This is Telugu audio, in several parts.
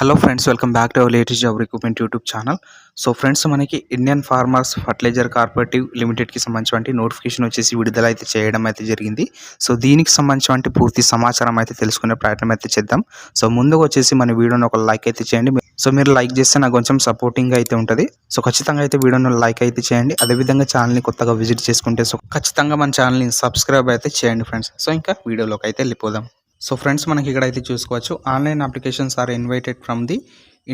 Hello friends welcome back to our latest job recruitment YouTube channel so friends మనకి ఇండియన్ ఫార్మర్స్ ఫర్టిలైజర్ కార్పొరేటివ్ లిమిటెడ్కి సంబంధించిన నోటిఫికేషన్ వచ్చేసి విడుదల అయితే చేయడం అయితే జరిగింది. సో దీనికి సంబంధించిన పూర్తి సమాచారం అయితే తెలుసుకునే ప్రయత్నం అయితే చేద్దాం. సో ముందుగా వచ్చేసి మన వీడియోని ఒక లైక్ అయితే చేయండి. సో మీరు లైక్ చేస్తే నాకు కొంచెం సపోర్టింగ్ అయితే ఉంటుంది. సో ఖచ్చితంగా అయితే వీడియోను లైక్ అయితే చేయండి. అదేవిధంగా ఛానల్ని కొత్తగా విజిట్ చేసుకుంటే సో ఖచ్చితంగా మన ఛానల్ని సబ్స్క్రైబ్ అయితే చేయండి ఫ్రెండ్స్ సో ఇంకా వీడియోలోకి అయితే వెళ్ళిపోదాం. సో ఫ్రెండ్స్ మనకి ఇక్కడ అయితే చూసుకోవచ్చు. Online applications are invited from the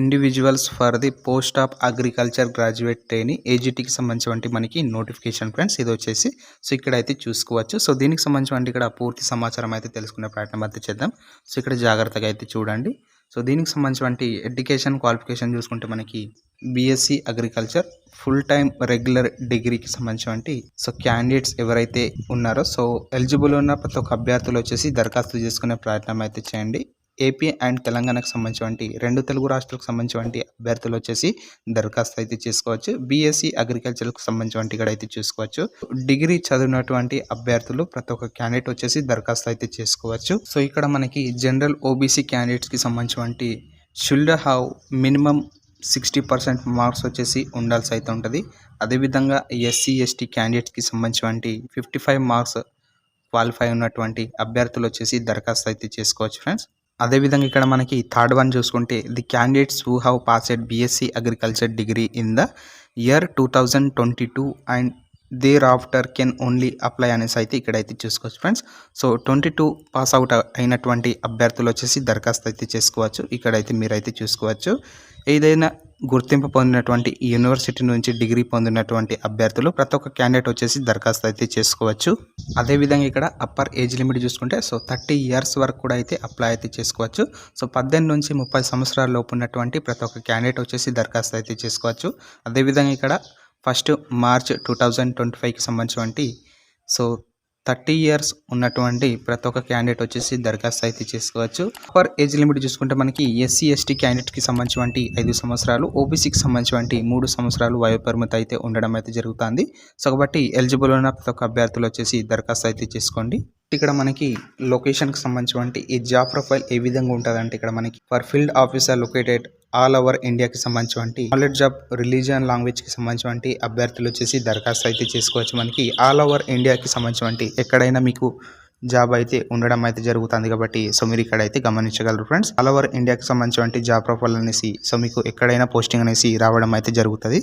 individuals for the post of agriculture graduate training ఏజీటీకి సంబంధించి మనకి నోటిఫికేషన్ ఫ్రెండ్స్ ఇది వచ్చేసి సో ఇక్కడ అయితే చూసుకోవచ్చు. సో దీనికి సంబంధించి ఇక్కడ పూర్తి సమాచారం అయితే తెలుసుకునే ప్రయత్నం అయితే చేద్దాం. సో ఇక్కడ జాగ్రత్తగా అయితే చూడండి. సో దీనికి సంబంధించినటువంటి ఎడ్యుకేషన్ క్వాలిఫికేషన్ చూసుకుంటే మనకి BSc agriculture full time regular డిగ్రీకి సంబంధించినటువంటి సో క్యాండిడేట్స్ ఎవరైతే ఉన్నారో సో ఎలిజిబుల్ ఉన్న ప్రతి ఒక్క అభ్యర్థులు వచ్చేసి దరఖాస్తు చేసుకునే ప్రయత్నం అయితే చేయండి. ఏపీ అండ్ తెలంగాణకు సంబంధించినటువంటి రెండు తెలుగు రాష్ట్రాలకు సంబంధించినటువంటి అభ్యర్థులు వచ్చేసి దరఖాస్తు అయితే చేసుకోవచ్చు. బీఎస్సీ అగ్రికల్చర్కి సంబంధించినటువంటి ఇక్కడ అయితే చూసుకోవచ్చు. డిగ్రీ చదివినటువంటి అభ్యర్థులు ప్రతి ఒక్క క్యాండిడేట్ వచ్చేసి దరఖాస్తు అయితే చేసుకోవచ్చు. సో ఇక్కడ మనకి జనరల్ ఓబీసీ క్యాండిడేట్స్కి సంబంధించి should have minimum sixty percent marks వచ్చేసి ఉండాల్సి అయితే ఉంటుంది. అదేవిధంగా ఎస్సీ ఎస్టీ క్యాండిడేట్స్కి సంబంధించి ఫిఫ్టీ ఫైవ్ మార్క్స్ క్వాలిఫై ఉన్నటువంటి అభ్యర్థులు వచ్చేసి దరఖాస్తు అయితే చేసుకోవచ్చు ఫ్రెండ్స్ అదేవిధంగా ఇక్కడ మనకి థర్డ్ వన్ చూసుకుంటే the candidates who have passed BSc agriculture degree in the year two thousand twenty two and thereafter can only apply అనేసి అయితే ఇక్కడైతే చూసుకోవచ్చు friends so twenty two pass out అయినటువంటి అభ్యర్థులు వచ్చేసి దరఖాస్తు అయితే చేసుకోవచ్చు. ఇక్కడైతే మీరైతే చూసుకోవచ్చు. ఏదైనా గుర్తింపు పొందినటువంటి యూనివర్సిటీ నుంచి డిగ్రీ పొందినటువంటి అభ్యర్థులు ప్రతి ఒక్క క్యాండిడేట్ వచ్చేసి దరఖాస్తు అయితే చేసుకోవచ్చు. అదేవిధంగా ఇక్కడ అప్పర్ ఏజ్ లిమిట్ చూసుకుంటే సో థర్టీ ఇయర్స్ వరకు కూడా అయితే అప్లై అయితే చేసుకోవచ్చు. సో పద్దెనిమిది నుంచి ముప్పై సంవత్సరాల లోపు ఉన్నటువంటి ప్రతి ఒక్క క్యాండిడేట్ వచ్చేసి దరఖాస్తు అయితే చేసుకోవచ్చు. అదేవిధంగా ఇక్కడ first March two thousand twenty ఫైవ్కి సంబంధించి సో థర్టీ ఇయర్స్ ఉన్నటువంటి ప్రతి ఒక్క క్యాండిడేట్ వచ్చేసి దరఖాస్తు అయితే చేసుకోవచ్చు. పర్ ఏజ్ లిమిట్ చూసుకుంటే మనకి ఎస్సీ ఎస్టీ క్యాండిడేట్కి సంబంధించి ఐదు సంవత్సరాలు ఓబీసీకి సంబంధించి మూడు సంవత్సరాలు వయో పరిమితి అయితే ఉండడం అయితే జరుగుతుంది. సో కాబట్టి ఎలిజిబుల్ ఉన్న ప్రతి ఒక్క అభ్యర్థులు వచ్చేసి దరఖాస్తు అయితే చేసుకోండి. ఇక్కడ మనకి లొకేషన్కి సంబంధించి ఈ జాబ్ ప్రొఫైల్ ఏ విధంగా ఉంటుందంటే ఇక్కడ మనకి for field officer located all over ఇండియాకి సంబంధించి నాలెడ్జ్ ఆఫ్ రిలీజియన్ లాంగ్వేజ్కి సంబంధించి అభ్యర్థులు వచ్చేసి దరఖాస్తు అయితే చేసుకోవచ్చు. మనకి ఆల్ ఓవర్ ఇండియాకి సంబంధించి ఎక్కడైనా మీకు జాబ్ అయితే ఉండడం అయితే జరుగుతుంది కాబట్టి సో మీరు ఇక్కడ అయితే గమనించగలరు ఫ్రెండ్స్. ఆల్ ఓవర్ ఇండియాకి సంబంధించి జాబ్ ప్రొఫైల్ అనేసి సో మీకు ఎక్కడైనా పోస్టింగ్ అనేసి రావడం అయితే జరుగుతుంది.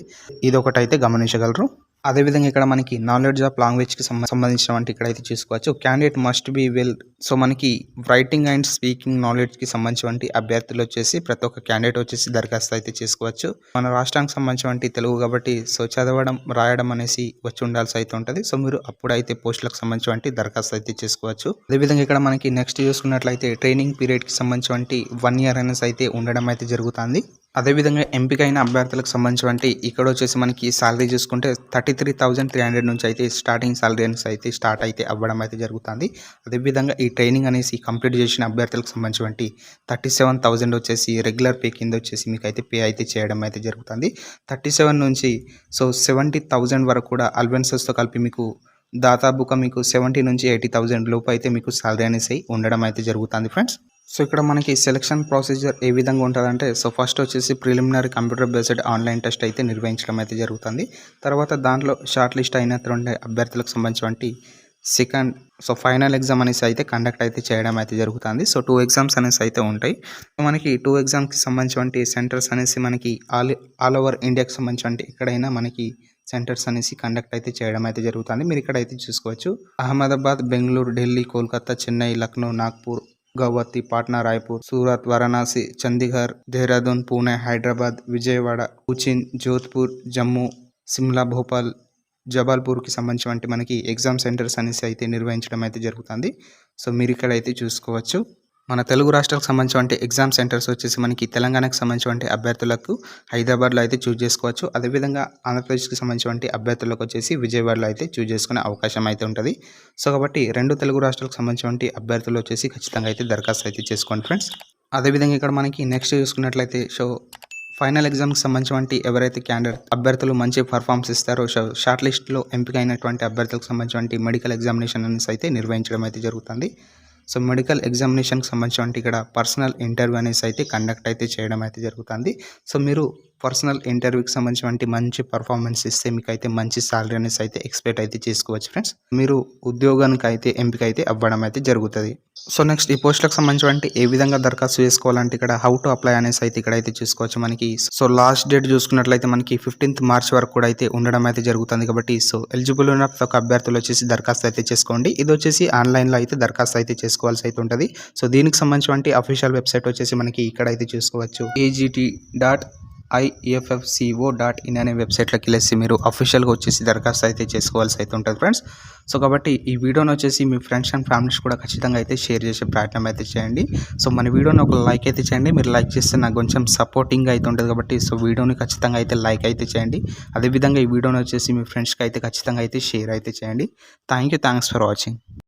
ఇది ఒకటి అయితే గమనించగలరు. అదేవిధంగా ఇక్కడ మనకి నాలెడ్జ్ ఆఫ్ లాంగ్వేజ్కి సంబంధించినటువంటి ఇక్కడ అయితే చూసుకోవచ్చు. Candidate must be well so మనకి రైటింగ్ అండ్ స్పీకింగ్ నాలెడ్జ్కి సంబంధించినటువంటి అభ్యర్థులు వచ్చేసి ప్రతి ఒక్క క్యాండిడేట్ వచ్చేసి దరఖాస్తు అయితే చేసుకోవచ్చు. మన రాష్ట్రానికి సంబంధించినటువంటి తెలుగు కాబట్టి సో చదవడం రాయడం అనేసి వచ్చి ఉండాల్సి అయితే ఉంటుంది. సో మీరు అప్పుడైతే పోస్టులకు సంబంధించినటువంటి దరఖాస్తు అయితే చేసుకోవచ్చు. అదేవిధంగా ఇక్కడ మనకి నెక్స్ట్ చూసుకున్నట్లయితే ట్రైనింగ్ పీరియడ్కి సంబంధించి వన్ ఇయర్ అనేసి అయితే ఉండడం అయితే జరుగుతుంది. అదేవిధంగా ఎంపికైన అభ్యర్థులకు సంబంధించినటువంటి ఇక్కడ వచ్చేసి మనకి శాలరీ చూసుకుంటే thirty three thousand three hundred నుంచి అయితే స్టార్టింగ్ శాలరీ అనేసి అయితే స్టార్ట్ అయితే అవ్వడం అయితే జరుగుతుంది. అదేవిధంగా ఈ ట్రైనింగ్ అనేసి కంప్లీట్ చేసిన అభ్యర్థులకు సంబంధించినటువంటి థర్టీ సెవెన్ థౌజండ్ వచ్చేసి రెగ్యులర్ పే కింద వచ్చేసి మీకు అయితే పే అయితే చేయడం అయితే జరుగుతుంది. థర్టీ సెవెన్ నుంచి సో సెవెంటీ థౌజండ్ వరకు కూడా అల్వెన్సెస్తో కలిపి మీకు దాదాపుగా మీకు సెవెంటీ నుంచి ఎయిటీ థౌజండ్ లోపు అయితే మీకు శాలరీ అనేసి ఉండడం అయితే జరుగుతుంది ఫ్రెండ్స్ సో ఇక్కడ మనకి సెలక్షన్ ప్రొసీజర్ ఏ విధంగా ఉంటుందంటే సో ఫస్ట్ వచ్చేసి preliminary computer based online test అయితే నిర్వహించడం అయితే జరుగుతుంది. తర్వాత దాంట్లో షార్ట్ లిస్ట్ అయినటువంటి అభ్యర్థులకు సంబంధించినటువంటి సెకండ్ సో ఫైనల్ ఎగ్జామ్ అనేసి అయితే కండక్ట్ అయితే చేయడం అయితే జరుగుతుంది. సో టూ ఎగ్జామ్స్ అనేసి అయితే ఉంటాయి. మనకి టూ ఎగ్జామ్స్కి సంబంధించి సెంటర్స్ అనేసి మనకి ఆల్ ఆల్ ఓవర్ ఇండియాకి సంబంధించినటువంటి ఎక్కడైనా మనకి సెంటర్స్ అనేసి కండక్ట్ అయితే చేయడం అయితే జరుగుతుంది. మీరు ఇక్కడ అయితే చూసుకోవచ్చు. అహ్మదాబాద్ బెంగళూరు ఢిల్లీ కోల్కతా చెన్నై లక్నో నాగ్పూర్ గౌహతి పాట్నా రాయ్పూర్ సూరత్ వారణాసి చండీగఢ్ దేహ్రాదూన్ పూణే హైదరాబాద్ విజయవాడ ఉచిన్ జోధ్పూర్ జమ్మూ సిమ్లా భోపాల్ జబాల్పూర్కి సంబంధించి మనకి ఎగ్జామ్ సెంటర్స్ అనేసి అయితే నిర్వహించడం అయితే జరుగుతుంది. సో మీరు ఇక్కడ అయితే చూసుకోవచ్చు. మన తెలుగు రాష్ట్రాలకు సంబంధించిన ఎగ్జామ్ సెంటర్స్ వచ్చేసి మనకి తెలంగాణకు సంబంధించిన అభ్యర్థులకు హైదరాబాద్లో అయితే చూజ్ చేసుకోవచ్చు. అదేవిధంగా ఆంధ్రప్రదేశ్కి సంబంధించిన అభ్యర్థులకు వచ్చేసి విజయవాడలో అయితే చూజ్ చేసుకునే అవకాశం అయితే ఉంటుంది. సో కాబట్టి రెండు తెలుగు రాష్ట్రాలకు సంబంధించిన అభ్యర్థులు వచ్చేసి ఖచ్చితంగా అయితే దరఖాస్తు అయితే చేసుకోండి ఫ్రెండ్స్ అదేవిధంగా ఇక్కడ మనకి నెక్స్ట్ చూసుకున్నట్లయితే సో ఫైనల్ ఎగ్జామ్కి సంబంధించి ఎవరైతే క్యాండిడేట్ అభ్యర్థులు మంచి పర్ఫార్మెన్స్ ఇస్తారో షార్ట్ లిస్ట్లో ఎంపిక అయినటువంటి అభ్యర్థులకు సంబంధించి మెడికల్ ఎగ్జామినేషన్ అయితే నిర్వహించడం అయితే జరుగుతుంది. సో మెడికల్ ఎగ్జామినేషన్కి సంబంధించి ఇక్కడ పర్సనల్ ఇంటర్వ్యూ అనేసి అయితే కండక్ట్ అయితే చేయడం అయితే జరుగుతుంది. సో మీరు పర్సనల్ ఇంటర్వ్యూకి సంబంధించి మంచి పర్ఫార్మెన్స్ ఇస్తే మీకు అయితే మంచి సాలరీ అనేసి అయితే ఎక్స్పెక్ట్ అయితే చేసుకోవచ్చు ఫ్రెండ్స్ మీరు ఉద్యోగానికి అయితే ఎంపిక అయితే అవ్వడం అయితే జరుగుతుంది. సో నెక్స్ట్ ఈ పోస్టులకు సంబంధించి ఏ విధంగా దరఖాస్తు చేసుకోవాలంటే ఇక్కడ హౌ టు అప్లై అనేసి అయితే ఇక్కడ అయితే చూసుకోవచ్చు మనకి. సో లాస్ట్ డేట్ చూసుకున్నట్లయితే మనకి ఫిఫ్టీన్త్ మార్చ్ వరకు కూడా అయితే ఉండడం అయితే జరుగుతుంది కాబట్టి సో ఎలిజిబుల్ ఉన్న ప్రతి ఒక్క అభ్యర్థులు వచ్చేసి దరఖాస్తు అయితే చేసుకోండి. ఇది వచ్చేసి ఆన్లైన్లో అయితే దరఖాస్తు అయితే చేసుకోవాల్సి అయితే ఉంటుంది. సో దీనికి సంబంధించి అఫీషియల్ వెబ్సైట్ వచ్చేసి మనకి ఇక్కడ అయితే చూసుకోవచ్చు. AGT dot IFFCO dot in అనే వెబ్సైట్లోకి వెళ్ళేసి మీరు అఫీషియల్గా వచ్చేసి దరఖాస్తు అయితే చేసుకోవాల్సి అయితే ఉంటుంది ఫ్రెండ్స్. సో కాబట్టి ఈ వీడియోని వచ్చేసి మీ ఫ్రెండ్స్ అండ్ ఫ్యామిలీస్ కూడా ఖచ్చితంగా అయితే షేర్ చేసే ప్రయత్నం అయితే చేయండి. సో మన వీడియోని ఒక లైక్ అయితే చేయండి. మీరు లైక్ చేస్తే నాకు కొంచెం సపోర్టింగ్ అయితే ఉంటుంది కాబట్టి సో వీడియోని ఖచ్చితంగా అయితే లైక్ అయితే చేయండి. అదేవిధంగా ఈ వీడియోని వచ్చేసి మీ ఫ్రెండ్స్కి అయితే ఖచ్చితంగా అయితే షేర్ అయితే చేయండి. Thank you thanks for watching